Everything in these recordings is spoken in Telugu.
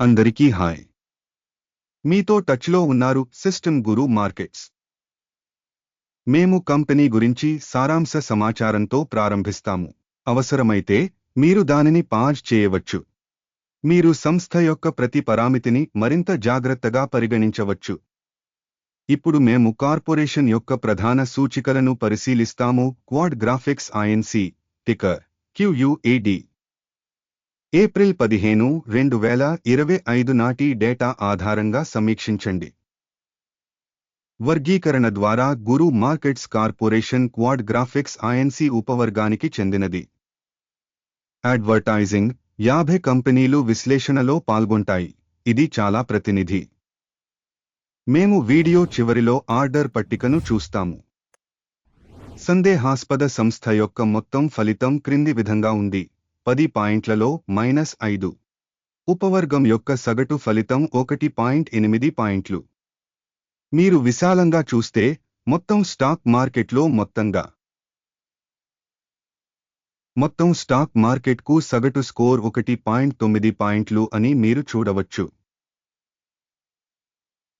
అందరికీ హాయ్. మీతో టచ్లో ఉన్నారు సిస్టమ్ గురు మార్కెట్స్. మేము కంపెనీ గురించి సారాంశ సమాచారంతో ప్రారంభిస్తాము. అవసరమైతే మీరు దానిని పాజ్ చేయవచ్చు. మీరు సంస్థ యొక్క ప్రతి పరామితిని మరింత జాగ్రత్తగా పరిగణించవచ్చు. ఇప్పుడు మేము కార్పొరేషన్ యొక్క ప్రధాన సూచికలను పరిశీలిస్తాము. Quad Graphics Inc ticker Q U A D April పదిహేను రెండు వేల ఇరవై ఐదు నాటి డేటా ఆధారంగా సమీక్షించండి. వర్గీకరణ ద్వారా Guru Markets corporation Quad Graphics Inc ఉపవర్గానికి చెందినది. అడ్వర్టైజింగ్ యాభై కంపెనీలు విశ్లేషణలో పాల్గొంటాయి. ఇది చాలా ప్రతినిధి. మేము వీడియో చివరిలో ఆర్డర్ పట్టికను చూస్తాము. సందేహాస్పద సంస్థ యొక్క మొత్తం ఫలితం క్రింది విధంగా ఉంది. పది పాయింట్లలో మైనస్ ఐదు. ఉపవర్గం యొక్క సగటు ఫలితం ఒకటి పాయింట్ ఎనిమిది పాయింట్లు. మీరు విశాలంగా చూస్తే మొత్తం స్టాక్ మార్కెట్లో మొత్తంగా. మొత్తం స్టాక్ మార్కెట్కు సగటు స్కోర్ ఒకటి పాయింట్ తొమ్మిది పాయింట్లు అని మీరు చూడవచ్చు.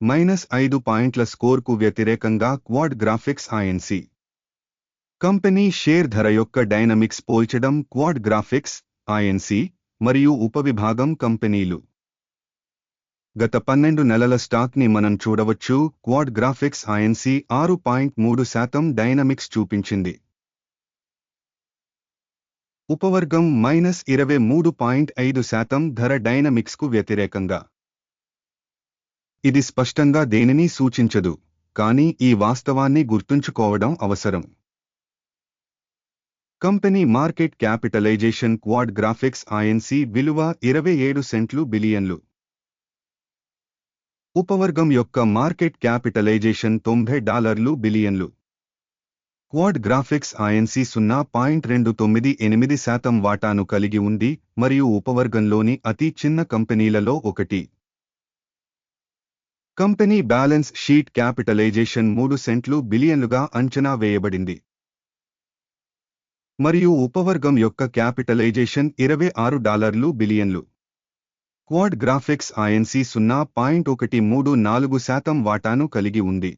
మైనస్ ఐదు పాయింట్ల స్కోర్కు వ్యతిరేకంగా Quad Graphics Inc company share ధర యొక్క డైనమిక్స్ పోల్చడం క్వాడ్ గ్రాఫిక్స్ ఐఎన్సి మరియు ఉపవిభాగం కంపెనీలు. గత పన్నెండు నెలల స్టాక్ని మనం చూడవచ్చు క్వాడ్ గ్రాఫిక్స్ ఐఎన్సి ఆరు పాయింట్ మూడు శాతం డైనమిక్స్ చూపించింది. ఉపవర్గం మైనస్ ఇరవై మూడు పాయింట్ ఐదు శాతం ధర డైనమిక్స్కు వ్యతిరేకంగా. ఇది స్పష్టంగా దేనిని సూచించదు కానీ ఈ వాస్తవాన్ని గుర్తుంచుకోవడం అవసరం. Company market capitalization Quad Graphics Inc విలువ ఇరవై ఏడు సెంట్లు బిలియన్లు. ఉపవర్గం యొక్క మార్కెట్ క్యాపిటలైజేషన్ తొంభై డాలర్లు బిలియన్లు. క్వాడ్ గ్రాఫిక్స్ ఐఎన్సి సున్నా పాయింట్ రెండు తొమ్మిది ఎనిమిది శాతం వాటాను కలిగి ఉంది మరియు ఉపవర్గంలోని అతి చిన్న కంపెనీలలో ఒకటి. కంపెనీ బ్యాలెన్స్ షీట్ క్యాపిటలైజేషన్ మూడు సెంట్లు బిలియన్లుగా అంచనా వేయబడింది. మరియు ఉపవర్గం యొక్క క్యాపిటలైజేషన్ ఇరవై ఆరు డాలర్లు బిలియన్లు. క్వాడ్ గ్రాఫిక్స్ ఐఎన్సి సున్నా పాయింట్ ఒకటి మూడు నాలుగు శాతం వాటాను కలిగి ఉంది.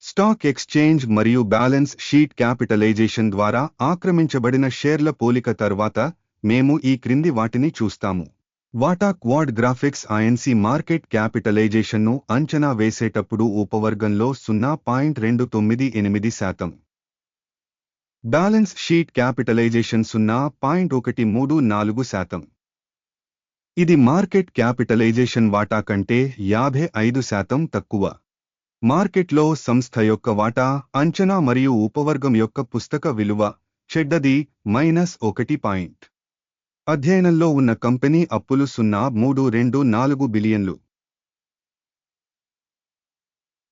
స్టాక్ ఎక్స్చేంజ్ మరియు బ్యాలెన్స్ షీట్ క్యాపిటలైజేషన్ ద్వారా ఆక్రమించబడిన షేర్ల పోలిక తర్వాత మేము ఈ క్రింది వాటిని చూస్తాము. వాటా క్వాడ్ గ్రాఫిక్స్ ఐఎన్సి మార్కెట్ క్యాపిటలైజేషన్ను అంచనా వేసేటప్పుడు ఉపవర్గంలో సున్నా పాయింట్ రెండు తొమ్మిది ఎనిమిది శాతం. బ్యాలెన్స్ షీట్ క్యాపిటలైజేషన్ సున్నా పాయింట్ ఒకటి మూడు నాలుగు శాతం. ఇది మార్కెట్ క్యాపిటలైజేషన్ వాటా కంటే యాభై ఐదు శాతం తక్కువ. మార్కెట్లో సంస్థ యొక్క వాటా అంచనా మరియు ఉపవర్గం యొక్క పుస్తక విలువ చెడ్డది మైనస్ ఒకటి పాయింట్. అధ్యయనంలో ఉన్న కంపెనీ అప్పులు సున్నా మూడు రెండు నాలుగు బిలియన్లు.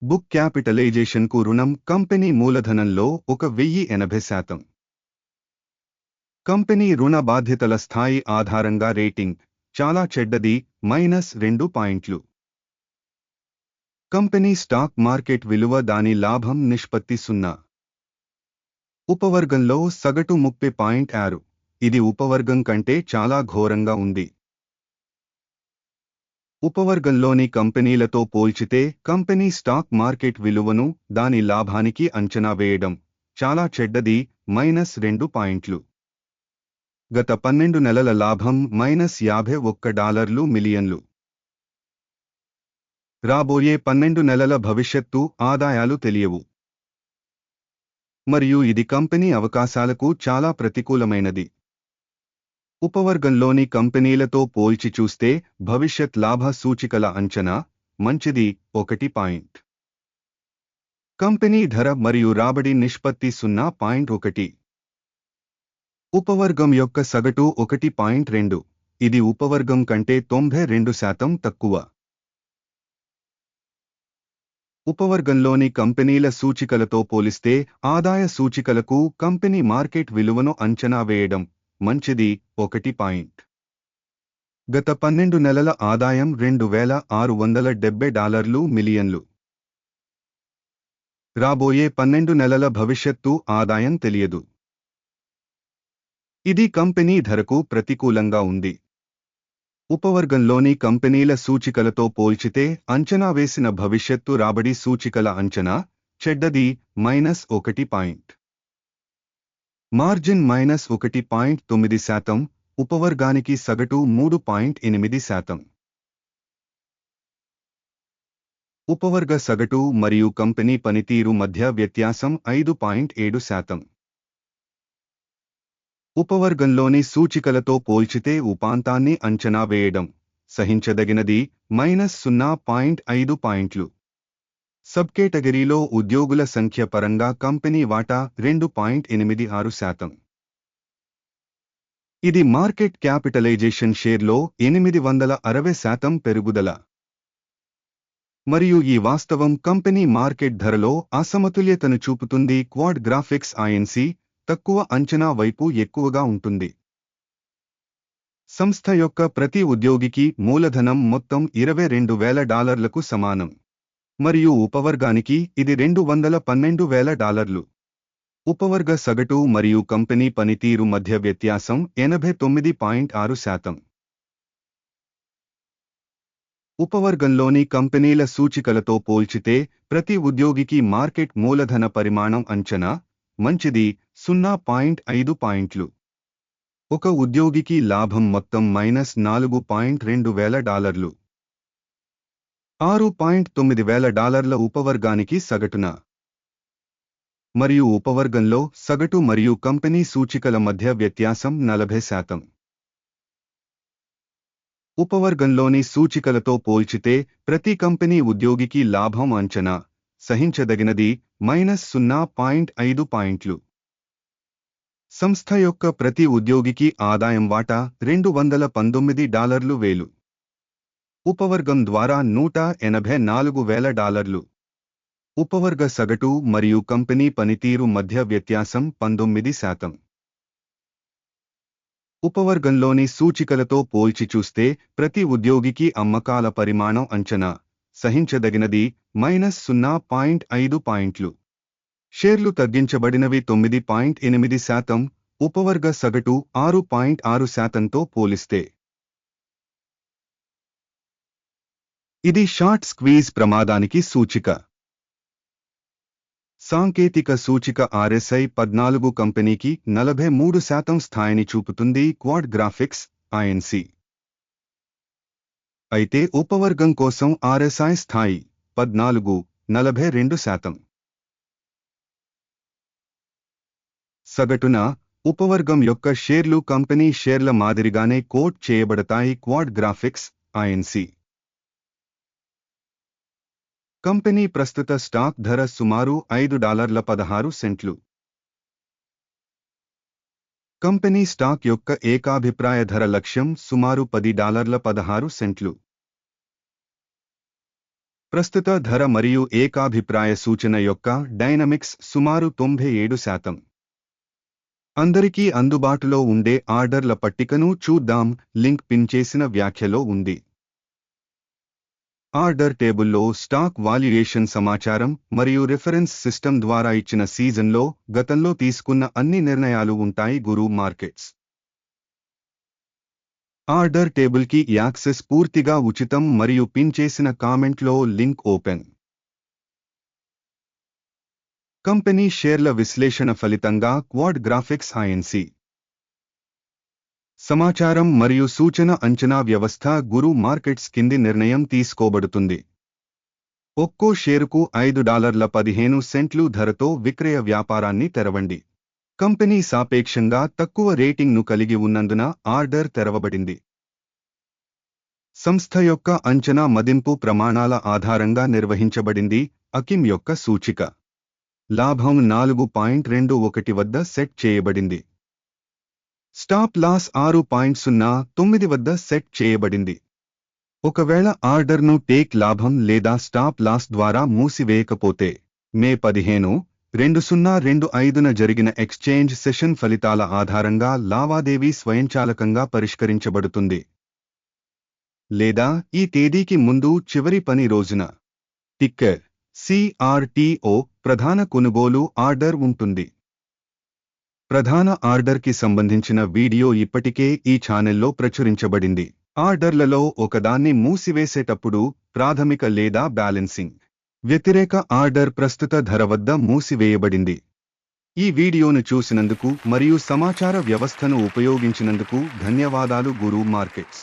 బుక్ క్యాపిటలైజేషన్కు రుణం కంపెనీ మూలధనంలో ఒక వెయ్యి ఎనభై శాతం. కంపెనీ రుణ బాధ్యతల స్థాయి ఆధారంగా రేటింగ్ చాలా చెడ్డది మైనస్ రెండు పాయింట్లు. కంపెనీ స్టాక్ మార్కెట్ విలువ దాని లాభం నిష్పత్తి సున్నా. ఉపవర్గంలో సగటు ముప్పై పాయింట్ ఆరు. ఇది ఉపవర్గం కంటే చాలా ఘోరంగా ఉంది. ఉపవర్గంలోని కంపెనీలతో పోల్చితే కంపెనీ స్టాక్ మార్కెట్ విలువను దాని లాభానికి అంచనా వేయడం చాలా చెడ్డది మైనస్ రెండు పాయింట్లు. గత పన్నెండు నెలల లాభం మైనస్ యాభై ఒక్క డాలర్లు మిలియన్లు. రాబోయే పన్నెండు నెలల భవిష్యత్తు ఆదాయాలు తెలియవు. మరియు ఇది కంపెనీ అవకాశాలకు చాలా ప్రతికూలమైనది. ఉపవర్గంలోని కంపెనీలతో పోల్చి చూస్తే భవిష్యత్ లాభ సూచికల అంచనా మంచిది ఒకటి పాయింట్. కంపెనీ ధర మరియు రాబడి నిష్పత్తి సున్నా పాయింట్ ఒకటి. ఉపవర్గం యొక్క సగటు ఒకటి పాయింట్ రెండు. ఇది ఉపవర్గం కంటే తొంభై రెండు శాతం తక్కువ. ఉపవర్గంలోని కంపెనీల సూచికలతో పోలిస్తే ఆదాయ సూచికలకు కంపెనీ మార్కెట్ విలువను అంచనా వేయడం మంచిది ఒకటి పాయింట్. గత పన్నెండు నెలల ఆదాయం రెండు వేల ఆరు వందల డెబ్బై డాలర్లు మిలియన్లు. రాబోయే పన్నెండు నెలల భవిష్యత్తు ఆదాయం తెలియదు. ఇది కంపెనీ ధరకు ప్రతికూలంగా ఉంది. ఉపవర్గంలోని కంపెనీల సూచికలతో పోల్చితే అంచనా వేసిన భవిష్యత్తు రాబడి సూచికల అంచనా చెడ్డది మైనస్ ఒకటి పాయింట్. మార్జిన్ మైనస్ ఒకటి పాయింట్ తొమ్మిది శాతం ఉపవర్గానికి సగటు మూడు పాయింట్ ఎనిమిది శాతం. ఉపవర్గ సగటు మరియు కంపెనీ పనితీరు మధ్య వ్యత్యాసం ఐదు పాయింట్ ఏడు శాతం. ఉపవర్గంలోని సూచికలతో పోల్చితే ఉపాంతాన్ని అంచనా వేయడం సహించదగినది మైనస్ సున్నా పాయింట్ ఐదు పాయింట్లు. సబ్ కేటగిరీలో ఉద్యోగుల సంఖ్య పరంగా కంపెనీ వాటా రెండు పాయింట్ ఎనిమిది ఆరు శాతం. ఇది మార్కెట్ క్యాపిటలైజేషన్ షేర్లో ఎనిమిది వందల అరవై శాతం పెరుగుదల. మరియు ఈ వాస్తవం కంపెనీ మార్కెట్ ధరలో అసమతుల్యతను చూపుతుంది. క్వాడ్ గ్రాఫిక్స్ ఐఎన్సి తక్కువ అంచనా వైపు ఎక్కువగా ఉంటుంది. సంస్థ యొక్క ప్రతి ఉద్యోగికి మూలధనం మొత్తం ఇరవై రెండు వేల డాలర్లకు సమానం. మరియు ఉపవర్గానికి ఇది రెండు వందల పన్నెండు వేల డాలర్లు. ఉపవర్గ సగటు మరియు కంపెనీ పనితీరు మధ్య వ్యత్యాసం ఎనభై తొమ్మిది పాయింట్ ఆరు శాతం. ఉపవర్గంలోని కంపెనీల సూచికలతో పోల్చితే ప్రతి ఉద్యోగికి మార్కెట్ మూలధన పరిమాణం అంచనా మంచిది సున్నా పాయింట్ ఐదు పాయింట్లు. ఒక ఉద్యోగికి లాభం మొత్తం మైనస్ నాలుగు పాయింట్ రెండు వేల డాలర్లు. ఆరు పాయింట్ తొమ్మిది వేల డాలర్ల ఉపవర్గానికి సగటున. మరియు ఉపవర్గంలో సగటు మరియు కంపెనీ సూచికల మధ్య వ్యత్యాసం నలభై శాతం. ఉపవర్గంలోని సూచికలతో పోల్చితే ప్రతి కంపెనీ ఉద్యోగికి లాభం అంచనా సహించదగినది మైనస్ సున్నా పాయింట్ ఐదు పాయింట్లు. సంస్థ యొక్క ప్రతి ఉద్యోగికి ఆదాయం వాటా రెండు వందల పంతొమ్మిది డాలర్లు వేలు. ఉపవర్గం ద్వారా నూట ఎనభై నాలుగు వేల డాలర్లు. ఉపవర్గ సగటు మరియు కంపెనీ పనితీరు మధ్య వ్యత్యాసం పంతొమ్మిది శాతం. ఉపవర్గంలోని సూచికలతో పోల్చి చూస్తే ప్రతి ఉద్యోగికి అమ్మకాల పరిమాణం అంచనా సహించదగినది మైనస్ సున్నా పాయింట్ ఐదు పాయింట్లు. షేర్లు తగ్గించబడినవి తొమ్మిది పాయింట్ ఎనిమిది శాతం ఉపవర్గ సగటు ఆరు పాయింట్ ఆరు శాతంతో పోలిస్తే ఇది షార్ట్ స్క్వీజ్ ప్రమాదానికి సూచిక. సాంకేతిక సూచిక ఆర్ఎస్ఐ పద్నాలుగు కంపెనీకి నలభై మూడు శాతం స్థాయిని చూపుతుంది క్వాడ్ గ్రాఫిక్స్ ఐఎన్సి అయితే ఉపవర్గం కోసం ఆర్ఎస్ఐ స్థాయి పద్నాలుగు నలభై రెండు శాతం. సగటున ఉపవర్గం యొక్క షేర్లు కంపెనీ షేర్ల మాదిరిగానే కోట్ చేయబడతాయి క్వాడ్ గ్రాఫిక్స్ ఐఎన్సి కంపెనీ ప్రస్తుత స్టాక్ ధర సుమారు ఐదు డాలర్ల పదహారు సెంట్లు. కంపెనీ స్టాక్ యొక్క ఏకాభిప్రాయ ధర లక్ష్యం సుమారు పది డాలర్ల పదహారు సెంట్లు. ప్రస్తుత ధర మరియు ఏకాభిప్రాయ సూచన యొక్క డైనమిక్స్ సుమారు తొంభై ఏడు శాతం. అందరికీ అందుబాటులో ఉండే ఆర్డర్ల పట్టికను చూద్దాం లింక్ పిన్ చేసిన వ్యాఖ్యలో ఉంది. ఆర్డర్ టేబుల్లో స్టాక్ వాల్యుయేషన్ సమాచారం మరియు రిఫరెన్స్ సిస్టమ్ ద్వారా ఇచ్చిన సీజన్లో గతంలో తీసుకున్న అన్ని నిర్ణయాలు ఉంటాయి గురు మార్కెట్స్. ఆర్డర్ టేబుల్కి యాక్సెస్ పూర్తిగా ఉచితం మరియు పిన్ చేసిన కామెంట్లో లింక్ ఓపెన్. కంపెనీ షేర్ల విశ్లేషణ ఫలితంగా క్వాడ్ గ్రాఫిక్స్ ఐఎన్సి సమాచారం మరియు సూచన అంచనా వ్యవస్థ గురు మార్కెట్స్ కింది నిర్ణయం తీసుకోబడుతుంది. ఒక్కో షేరుకు ఐదు డాలర్ల పదిహేను సెంట్లు ధరతో విక్రయ వ్యాపారాన్ని తెరవండి. కంపెనీ సాపేక్షంగా తక్కువ రేటింగ్ను కలిగి ఉన్నందున ఆర్డర్ తెరవబడింది. సంస్థ యొక్క అంచనా మదింపు ప్రమాణాల ఆధారంగా నిర్వహించబడింది అకిమ్ యొక్క సూచిక. లాభం నాలుగు పాయింట్ రెండు ఒకటి వద్ద సెట్ చేయబడింది. స్టాప్ లాస్ ఆరు పాయింట్ సున్నా తొమ్మిది వద్ద సెట్ చేయబడింది. ఒకవేళ ఆర్డర్ను టేక్ లాభం లేదా స్టాప్ లాస్ ద్వారా మూసివేయకపోతే మే పదిహేను రెండు సున్నా రెండు ఐదున జరిగిన ఎక్స్చేంజ్ సెషన్ ఫలితాల ఆధారంగా లావాదేవీ స్వయంచాలకంగా పరిష్కరించబడుతుంది. లేదా ఈ తేదీకి ముందు చివరి పని రోజున. టిక్కర్ సిఆర్టీఓ ప్రధాన కొనుగోలు ఆర్డర్ ఉంటుంది. ప్రధాన ఆర్డర్కి సంబంధించిన వీడియో ఇప్పటికే ఈ ఛానెల్లో ప్రచురించబడింది. ఆర్డర్లలో ఒకదాన్ని మూసివేసేటప్పుడు ప్రాథమిక లేదా బ్యాలెన్సింగ్ వ్యతిరేక ఆర్డర్ ప్రస్తుత ధర వద్ద మూసివేయబడింది. ఈ వీడియోను చూసినందుకు మరియు సమాచార వ్యవస్థను ఉపయోగించినందుకు ధన్యవాదాలు గురు మార్కెట్స్.